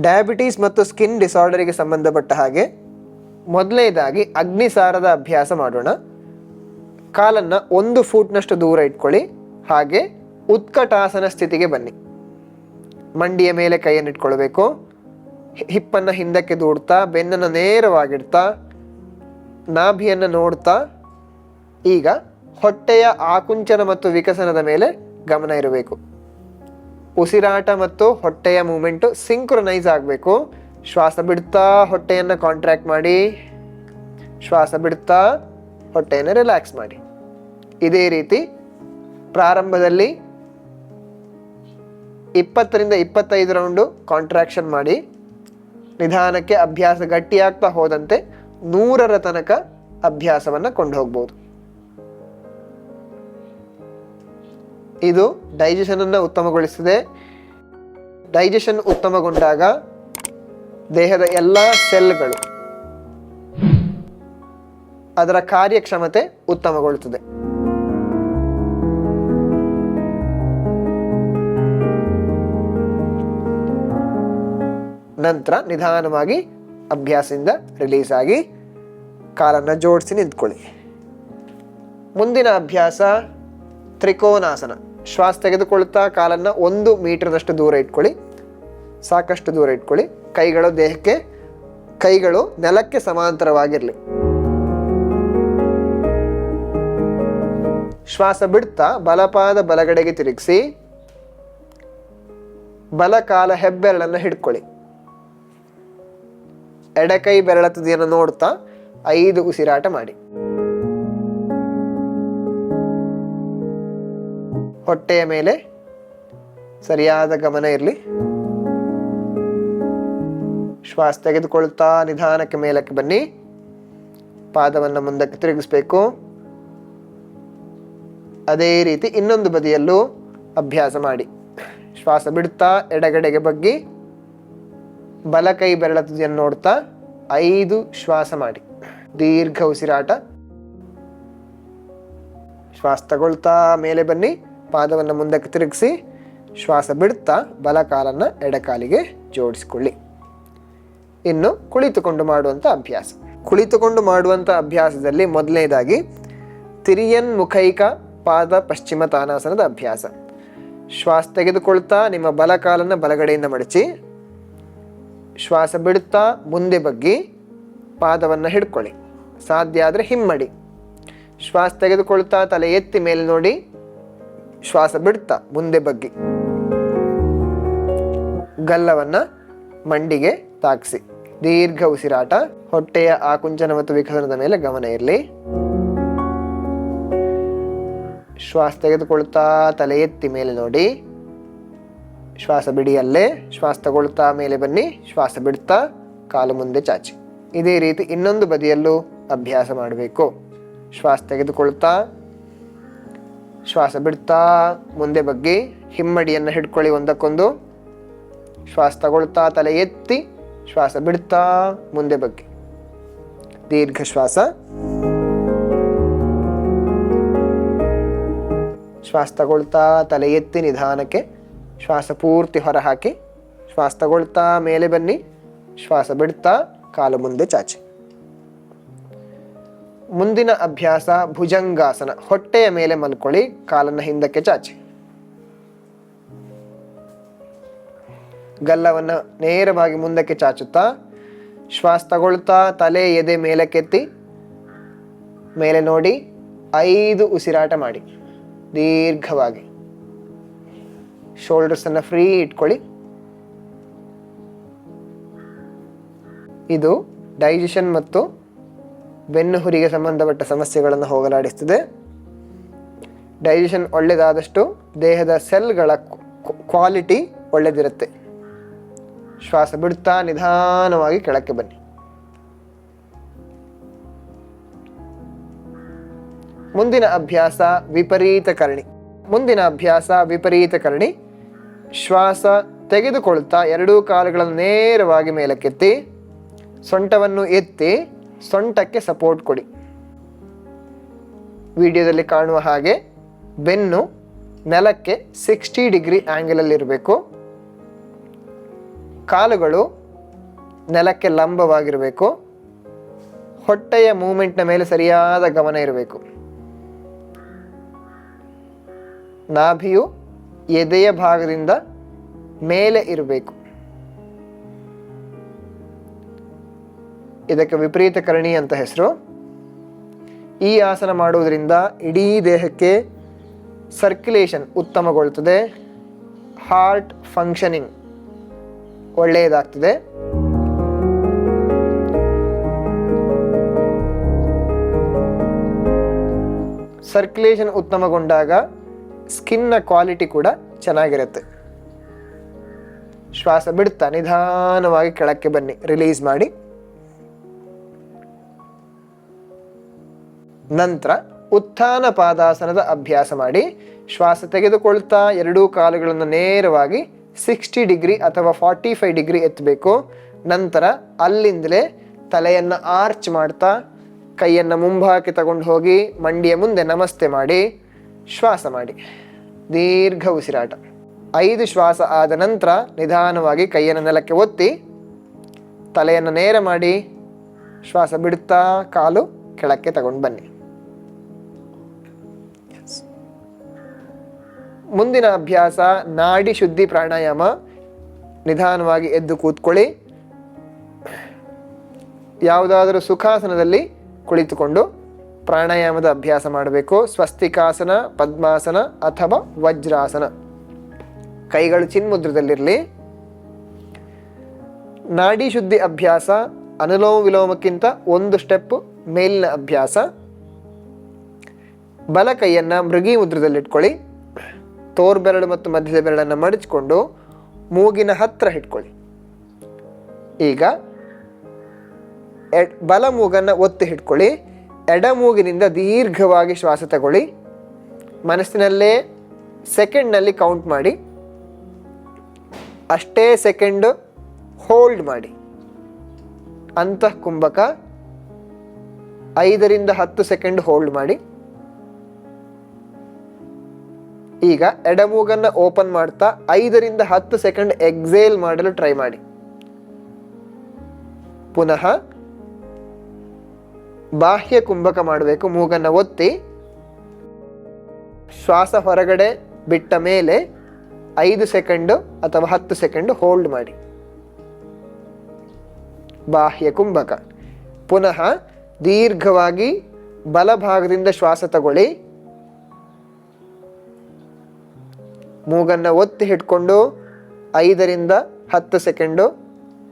Diabetes ಮತ್ತು skin ಡಿಸಾರ್ಡರಿಗೆ ಸಂಬಂಧಪಟ್ಟ ಹಾಗೆ ಮೊದಲನೇದಾಗಿ ಅಗ್ನಿಸಾರದ ಅಭ್ಯಾಸ ಮಾಡೋಣ. ಕಾಲನ್ನು ಒಂದು ಫೂಟ್ನಷ್ಟು ದೂರ ಇಟ್ಕೊಳ್ಳಿ. ಹಾಗೆ ಉತ್ಕಟಾಸನ ಸ್ಥಿತಿಗೆ ಬನ್ನಿ. ಮಂಡಿಯ ಮೇಲೆ ಕೈಯನ್ನು ಇಟ್ಕೊಳ್ಬೇಕು. ಹಿಪ್ಪನ್ನು ಹಿಂದಕ್ಕೆ ದೂಡ್ತಾ, ಬೆನ್ನನ್ನು ನೇರವಾಗಿಡ್ತಾ, ನಾಭಿಯನ್ನು ನೋಡ್ತಾ. ಈಗ ಹೊಟ್ಟೆಯ ಆಕುಂಚನ ಮತ್ತು ವಿಕಸನದ ಮೇಲೆ ಗಮನ ಇರಬೇಕು. ಉಸಿರಾಟ ಮತ್ತು ಹೊಟ್ಟೆಯ ಮೂಮೆಂಟು ಸಿಂಕ್ರೊನೈಸ್ ಆಗಬೇಕು. ಶ್ವಾಸ ಬಿಡ್ತಾ ಹೊಟ್ಟೆಯನ್ನು ಕಾಂಟ್ರ್ಯಾಕ್ಟ್ ಮಾಡಿ. ಶ್ವಾಸ ಬಿಡ್ತಾ ಹೊಟ್ಟೆಯನ್ನು ರಿಲ್ಯಾಕ್ಸ್ ಮಾಡಿ. ಇದೇ ರೀತಿ ಪ್ರಾರಂಭದಲ್ಲಿ ಇಪ್ಪತ್ತರಿಂದ ಇಪ್ಪತ್ತೈದು ರೌಂಡು ಕಾಂಟ್ರಾಕ್ಷನ್ ಮಾಡಿ. ನಿಧಾನಕ್ಕೆ ಅಭ್ಯಾಸ ಗಟ್ಟಿಯಾಗ್ತಾ ಹೋದಂತೆ ನೂರರ ತನಕ ಅಭ್ಯಾಸವನ್ನು ಕೊಂಡು ಹೋಗ್ಬೋದು ಇದು ಡೈಜೆಷನ್ ಅನ್ನು ಉತ್ತಮಗೊಳಿಸಿದೆ. ಡೈಜೆಷನ್ ಉತ್ತಮಗೊಂಡಾಗ ದೇಹದ ಎಲ್ಲ ಸೆಲ್ಗಳು ಅದರ ಕಾರ್ಯಕ್ಷಮತೆ ಉತ್ತಮಗೊಳ್ಳುತ್ತದೆ. ನಂತರ ನಿಧಾನವಾಗಿ ಅಭ್ಯಾಸದಿಂದ ರಿಲೀಸ್ ಆಗಿ ಕಾಲನ್ನು ಜೋಡಿಸಿ ನಿಂತ್ಕೊಳ್ಳಿ. ಮುಂದಿನ ಅಭ್ಯಾಸ ತ್ರಿಕೋನಾಸನ. ಶ್ವಾಸ ತೆಗೆದುಕೊಳ್ತಾ ಕಾಲನ್ನು ಒಂದು ಮೀಟರ್ನಷ್ಟು ದೂರ ಇಟ್ಕೊಳ್ಳಿ. ಸಾಕಷ್ಟು ದೂರ ಇಟ್ಕೊಳ್ಳಿ. ಕೈಗಳು ದೇಹಕ್ಕೆ, ಕೈಗಳು ನೆಲಕ್ಕೆ ಸಮಾಂತರವಾಗಿರಲಿ. ಶ್ವಾಸ ಬಿಡ್ತಾ ಬಲಪಾದ ಬಲಗಡೆಗೆ ತಿರುಗಿಸಿ, ಬಲಕಾಲ ಹೆಬ್ಬೆರಳನ್ನು ಹಿಡ್ಕೊಳ್ಳಿ. ಎಡಕೈ ಬೆರಳ ತುದಿಯನ್ನು ನೋಡ್ತಾ ಐದು ಉಸಿರಾಟ ಮಾಡಿ. ಹೊಟ್ಟೆಯ ಮೇಲೆ ಸರಿಯಾದ ಗಮನ ಇರಲಿ. ಶ್ವಾಸ ತೆಗೆದುಕೊಳ್ತಾ ನಿಧಾನಕ್ಕೆ ಮೇಲಕ್ಕೆ ಬನ್ನಿ. ಪಾದವನ್ನು ಮುಂದಕ್ಕೆ ತಿರುಗಿಸ್ಬೇಕು. ಅದೇ ರೀತಿ ಇನ್ನೊಂದು ಬದಿಯಲ್ಲೂ ಅಭ್ಯಾಸ ಮಾಡಿ. ಶ್ವಾಸ ಬಿಡ್ತಾ ಎಡಗಡೆಗೆ ಬಗ್ಗಿ ಬಲಕೈ ಬೆರಳ ತುದಿಯನ್ನು ನೋಡ್ತಾ ಐದು ಶ್ವಾಸ ಮಾಡಿ. ದೀರ್ಘ ಉಸಿರಾಟ. ಶ್ವಾಸ ತಗೊಳ್ತಾ ಮೇಲೆ ಬನ್ನಿ. ಪಾದವನ್ನು ಮುಂದಕ್ಕೆ ತಿರುಗಿಸಿ ಶ್ವಾಸ ಬಿಡ್ತಾ ಬಲಕಾಲನ್ನು ಎಡಕಾಲಿಗೆ ಜೋಡಿಸಿಕೊಳ್ಳಿ. ಇನ್ನು ಕುಳಿತುಕೊಂಡು ಮಾಡುವಂಥ ಅಭ್ಯಾಸ. ಕುಳಿತುಕೊಂಡು ಮಾಡುವಂಥ ಅಭ್ಯಾಸದಲ್ಲಿ ಮೊದಲನೇದಾಗಿ ತಿರಿಯನ್ ಮುಖೈಕ ಪಾದ ಪಶ್ಚಿಮ ತಾನಾಸನದ ಅಭ್ಯಾಸ. ಶ್ವಾಸ ತೆಗೆದುಕೊಳ್ತಾ ನಿಮ್ಮ ಬಲಕಾಲನ್ನು ಬಲಗಡೆಯಿಂದ ಮಡಚಿ ಶ್ವಾಸ ಬಿಡುತ್ತಾ ಮುಂದೆ ಬಗ್ಗಿ ಪಾದವನ್ನು ಹಿಡ್ಕೊಳ್ಳಿ. ಸಾಧ್ಯ ಆದರೆ ಹಿಮ್ಮಡಿ. ಶ್ವಾಸ ತೆಗೆದುಕೊಳ್ತಾ ತಲೆ ಎತ್ತಿ ಮೇಲೆ ನೋಡಿ ಶ್ವಾಸ ಬಿಡ್ತಾ ಮುಂದೆ ಬಗ್ಗಿ. ಗಲ್ಲವನ್ನ ಮಂಡಿಗೆ ತಾಕಿಸಿ. ದೀರ್ಘ ಉಸಿರಾಟ, ಹೊಟ್ಟೆಯ ಆಕುಂಚನ ಮತ್ತು ವಿಕಸನದ ಮೇಲೆ ಗಮನ ಇರಲಿ. ಶ್ವಾಸ ತೆಗೆದುಕೊಳ್ತಾ ತಲೆ ಎತ್ತಿ ಮೇಲೆ ನೋಡಿ. ಶ್ವಾಸ ಬಿಡಿ ಅಲ್ಲೇ ಶ್ವಾಸ ತಗೊಳ್ತಾ ಮೇಲೆ ಬನ್ನಿ, ಶ್ವಾಸ ಬಿಡ್ತಾ ಕಾಲು ಮುಂದೆ ಚಾಚಿ. ಇದೇ ರೀತಿ ಇನ್ನೊಂದು ಬದಿಯಲ್ಲೂ ಅಭ್ಯಾಸ ಮಾಡಬೇಕು. ಶ್ವಾಸ ತೆಗೆದುಕೊಳ್ತಾ ಶ್ವಾಸ ಬಿಡ್ತಾ ಮುಂದೆ ಬಗ್ಗಿ ಹಿಮ್ಮಡಿಯನ್ನು ಹಿಡ್ಕೊಳ್ಳಿ ಒಂದಕ್ಕೊಂದು. ಶ್ವಾಸ ತಗೊಳ್ತಾ ತಲೆ ಎತ್ತಿ ಶ್ವಾಸ ಬಿಡ್ತಾ ಮುಂದೆ ಬಗ್ಗಿ. ದೀರ್ಘ ಶ್ವಾಸ. ಶ್ವಾಸ ತಗೊಳ್ತಾ ತಲೆ ಎತ್ತಿ ನಿಧಾನಕ್ಕೆ ಶ್ವಾಸ ಪೂರ್ತಿ ಹೊರಹಾಕಿ. ಶ್ವಾಸ ತಗೊಳ್ತಾ ಮೇಲೆ ಬನ್ನಿ. ಶ್ವಾಸ ಬಿಡ್ತಾ ಕಾಲು ಮುಂದೆ ಚಾಚಿ. ಮುಂದಿನ ಅಭ್ಯಾಸ ಭುಜಂಗಾಸನ. ಹೊಟ್ಟೆಯ ಮೇಲೆ ಮಲ್ಕೊಳ್ಳಿ ಕಾಲನ್ನು ಹಿಂದಕ್ಕೆ ಚಾಚಿ. ಗಲ್ಲವನ್ನು ನೇರವಾಗಿ ಮುಂದಕ್ಕೆ ಚಾಚುತ್ತಾ, ಶ್ವಾಸ ತಗೊಳ್ತಾ, ತಲೆ ಎದೆ ಮೇಲಕ್ಕೆತ್ತಿ ಮೇಲೆ ನೋಡಿ, ಐದು ಉಸಿರಾಟ ಮಾಡಿ. ದೀರ್ಘವಾಗಿ. ಶೋಲ್ಡರ್ಸನ್ನು ಫ್ರೀ ಇಟ್ಕೊಳ್ಳಿ. ಇದು ಡೈಜೆಷನ್ ಮತ್ತು ಬೆನ್ನು ಹುರಿಗೆ ಸಂಬಂಧಪಟ್ಟ ಸಮಸ್ಯೆಗಳನ್ನು ಹೋಗಲಾಡಿಸ್ತದೆ. ಡೈಜೆಷನ್ ಒಳ್ಳೆಯದಾದಷ್ಟು ದೇಹದ ಸೆಲ್ಗಳ ಕ್ವಾಲಿಟಿ ಒಳ್ಳೆಯದಿರುತ್ತೆ ಶ್ವಾಸ ಬಿಡುತ್ತಾ ನಿಧಾನವಾಗಿ ಕೆಳಕ್ಕೆ ಬನ್ನಿ. ಮುಂದಿನ ಅಭ್ಯಾಸ ವಿಪರೀತ ಕರ್ಣಿ. ಮುಂದಿನ ಅಭ್ಯಾಸ ವಿಪರೀತ ಕರ್ಣಿ. ಶ್ವಾಸ ತೆಗೆದುಕೊಳ್ತಾ ಎರಡೂ ಕಾಲುಗಳನ್ನು ನೇರವಾಗಿ ಮೇಲಕ್ಕೆತ್ತಿ, ಸೊಂಟವನ್ನು ಎತ್ತಿ ಸೊಂಟಕ್ಕೆ ಸಪೋರ್ಟ್ ಕೊಡಿ. ವಿಡಿಯೋದಲ್ಲಿ ಕಾಣುವ ಹಾಗೆ ಬೆನ್ನು ನೆಲಕ್ಕೆ ಸಿಕ್ಸ್ಟಿ ಡಿಗ್ರಿ ಆ್ಯಂಗಲಲ್ಲಿರಬೇಕು ಕಾಲುಗಳು ನೆಲಕ್ಕೆ ಲಂಬವಾಗಿರಬೇಕು. ಹೊಟ್ಟೆಯ ಮೂಮೆಂಟ್ನ ಮೇಲೆ ಸರಿಯಾದ ಗಮನ ಇರಬೇಕು. ನಾಭಿಯು ಎದೆಯ ಭಾಗದಿಂದ ಮೇಲೆ ಇರಬೇಕು. ಇದಕ್ಕೆ ವಿಪರೀತ ಕರಣಿ ಅಂತ ಹೆಸರು. ಈ ಆಸನ ಮಾಡುವುದರಿಂದ ಇಡೀ ದೇಹಕ್ಕೆ ಸರ್ಕ್ಯುಲೇಷನ್ ಉತ್ತಮಗೊಳ್ಳುತ್ತದೆ. ಹಾರ್ಟ್ ಫಂಕ್ಷನಿಂಗ್ ಒಳ್ಳೆಯದಾಗ್ತದೆ. ಸರ್ಕ್ಯುಲೇಷನ್ ಉತ್ತಮಗೊಂಡಾಗ ಸ್ಕಿನ್ನ ಕ್ವಾಲಿಟಿ ಕೂಡ ಚೆನ್ನಾಗಿರುತ್ತೆ. ಶ್ವಾಸ ಬಿಡ್ತಾ ನಿಧಾನವಾಗಿ ಕೆಳಕ್ಕೆ ಬನ್ನಿ ರಿಲೀಸ್ ಮಾಡಿ. ನಂತರ ಉತ್ಥಾನ ಪಾದಾಸನದ ಅಭ್ಯಾಸ ಮಾಡಿ ಶ್ವಾಸ ತೆಗೆದುಕೊಳ್ತಾ ಎರಡೂ ಕಾಲುಗಳನ್ನು ನೇರವಾಗಿ ಸಿಕ್ಸ್ಟಿ ಡಿಗ್ರಿ ಅಥವಾ ಫಾರ್ಟಿ ಫೈವ್ ಡಿಗ್ರಿ ಎತ್ತಬೇಕು. ನಂತರ ಅಲ್ಲಿಂದಲೇ ತಲೆಯನ್ನು ಆರ್ಚ್ ಮಾಡ್ತಾ ಕೈಯನ್ನು ಮುಂಭಾಗಕ್ಕೆ ತಗೊಂಡು ಹೋಗಿ ಮಂಡಿಯ ಮುಂದೆ ನಮಸ್ತೆ ಮಾಡಿ ಶ್ವಾಸ ಮಾಡಿ. ದೀರ್ಘ ಉಸಿರಾಟ. ಐದು ಶ್ವಾಸ ಆದ ನಂತರ ನಿಧಾನವಾಗಿ ಕೈಯನ್ನು ನೆಲಕ್ಕೆ ಒತ್ತಿ ತಲೆಯನ್ನು ನೇರ ಮಾಡಿ ಶ್ವಾಸ ಬಿಡುತ್ತಾ ಕಾಲು ಕೆಳಕ್ಕೆ ತಗೊಂಡು ಬನ್ನಿ. ಮುಂದಿನ ಅಭ್ಯಾಸ ನಾಡಿ ಶುದ್ಧಿ ಪ್ರಾಣಾಯಾಮ. ನಿಧಾನವಾಗಿ ಎದ್ದು ಕೂತ್ಕೊಳ್ಳಿ. ಯಾವುದಾದರೂ ಸುಖಾಸನದಲ್ಲಿ ಕುಳಿತುಕೊಂಡು ಪ್ರಾಣಾಯಾಮದ ಅಭ್ಯಾಸ ಮಾಡಬೇಕು. ಸ್ವಸ್ತಿಕಾಸನ, ಪದ್ಮಾಸನ ಅಥವಾ ವಜ್ರಾಸನ. ಕೈಗಳು ಚಿನ್ಮುದ್ರದಲ್ಲಿರಲಿ. ನಾಡಿ ಶುದ್ಧಿ ಅಭ್ಯಾಸ ಅನುಲೋಮ ವಿಲೋಮಕ್ಕಿಂತ ಒಂದು ಸ್ಟೆಪ್ ಮೇಲಿನ ಅಭ್ಯಾಸ. ಬಲ ಕೈಯನ್ನು ಮೃಗಿ ಮುದ್ರದಲ್ಲಿಟ್ಕೊಳ್ಳಿ. ತೋರ್ಬೆರಳು ಮತ್ತು ಮಧ್ಯದ ಬೆರಳನ್ನು ಮಡಚಿಕೊಂಡು ಮೂಗಿನ ಹತ್ತಿರ ಇಟ್ಕೊಳ್ಳಿ. ಈಗ ಬಲ ಮೂಗನ್ನು ಒತ್ತಿ ಹಿಡ್ಕೊಳ್ಳಿ ಎಡ ಮೂಗಿನಿಂದ ದೀರ್ಘವಾಗಿ ಶ್ವಾಸ ತಗೊಳ್ಳಿ. ಮನಸ್ಸಿನಲ್ಲೇ ಸೆಕೆಂಡ್ನಲ್ಲಿ ಕೌಂಟ್ ಮಾಡಿ. ಅಷ್ಟೇ ಸೆಕೆಂಡ್ ಹೋಲ್ಡ್ ಮಾಡಿ. ಅಂತಃ ಕುಂಭಕ ಐದರಿಂದ ಹತ್ತು ಸೆಕೆಂಡ್ ಹೋಲ್ಡ್ ಮಾಡಿ. ಈಗ ಎಡಮೂಗನ್ನ ಓಪನ್ ಮಾಡ್ತಾ ಐದರಿಂದ ಹತ್ತು ಸೆಕೆಂಡ್ ಎಕ್ಸೇಲ್ ಮಾಡಲು ಟ್ರೈ ಮಾಡಿ. ಪುನಃ ಬಾಹ್ಯ ಕುಂಭಕ ಮಾಡಬೇಕು, ಮೂಗನ್ನ ಒತ್ತಿ. ಶ್ವಾಸ ಹೊರಗಡೆ ಬಿಟ್ಟ ಮೇಲೆ ಐದು ಸೆಕೆಂಡು ಅಥವಾ ಹತ್ತು ಸೆಕೆಂಡ್ ಹೋಲ್ಡ್ ಮಾಡಿ. ಬಾಹ್ಯ ಕುಂಭಕ. ಪುನಃ ದೀರ್ಘವಾಗಿ ಬಲಭಾಗದಿಂದ ಶ್ವಾಸ ತಗೊಳ್ಳಿ. ಮೂಗನ್ನ ಒತ್ತಿ ಹಿಡ್ಕೊಂಡು ಐದರಿಂದ ಹತ್ತು ಸೆಕೆಂಡು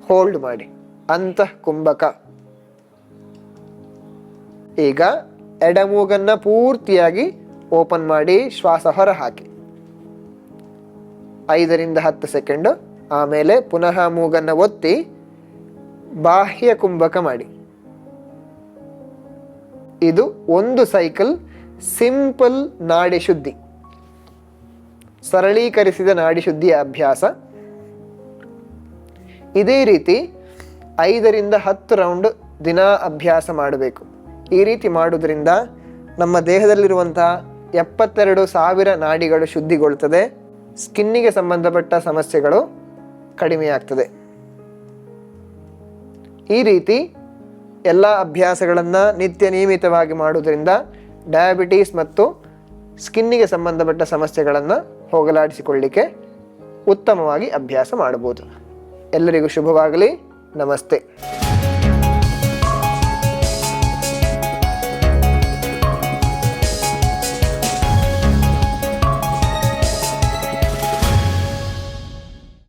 ಹೋಲ್ಡ್ ಮಾಡಿ. ಅಂತ ಕುಂಭಕ. ಈಗ ಎಡಮೂಗನ್ನ ಪೂರ್ತಿಯಾಗಿ ಓಪನ್ ಮಾಡಿ ಶ್ವಾಸ ಹೊರ ಹಾಕಿ. ಐದರಿಂದ ಹತ್ತು ಸೆಕೆಂಡು ಆಮೇಲೆ ಪುನಃ ಮೂಗನ್ನ ಒತ್ತಿ ಬಾಹ್ಯ ಕುಂಭಕ ಮಾಡಿ. ಇದು ಒಂದು ಸೈಕಲ್ ಸಿಂಪಲ್ ನಾಡಿ ಶುದ್ಧಿ. ಸರಳೀಕರಿಸಿದ ನಾಡಿ ಶುದ್ಧಿಯ ಅಭ್ಯಾಸ. ಇದೇ ರೀತಿ ಐದರಿಂದ ಹತ್ತು ರೌಂಡ್ ದಿನ ಅಭ್ಯಾಸ ಮಾಡಬೇಕು. ಈ ರೀತಿ ಮಾಡುವುದರಿಂದ ನಮ್ಮ ದೇಹದಲ್ಲಿರುವಂತಹ ಎಪ್ಪತ್ತೆರಡು ಸಾವಿರ ನಾಡಿಗಳು ಶುದ್ಧಿಗೊಳ್ಳುತ್ತದೆ ಸ್ಕಿನ್ನಿಗೆ ಸಂಬಂಧಪಟ್ಟ ಸಮಸ್ಯೆಗಳು ಕಡಿಮೆಯಾಗ್ತದೆ. ಈ ರೀತಿ ಎಲ್ಲ ಅಭ್ಯಾಸಗಳನ್ನು ನಿತ್ಯ ನಿಯಮಿತವಾಗಿ ಮಾಡುವುದರಿಂದ ಡಯಾಬಿಟೀಸ್ ಮತ್ತು ಸ್ಕಿನ್ನಿಗೆ ಸಂಬಂಧಪಟ್ಟ ಸಮಸ್ಯೆಗಳನ್ನು ಹೋಗಲಾಡಿಸಿಕೊಳ್ಳಿಕ್ಕೆ ಉತ್ತಮವಾಗಿ ಅಭ್ಯಾಸ ಮಾಡಬಹುದು. ಎಲ್ಲರಿಗೂ ಶುಭವಾಗಲಿ. ನಮಸ್ತೆ.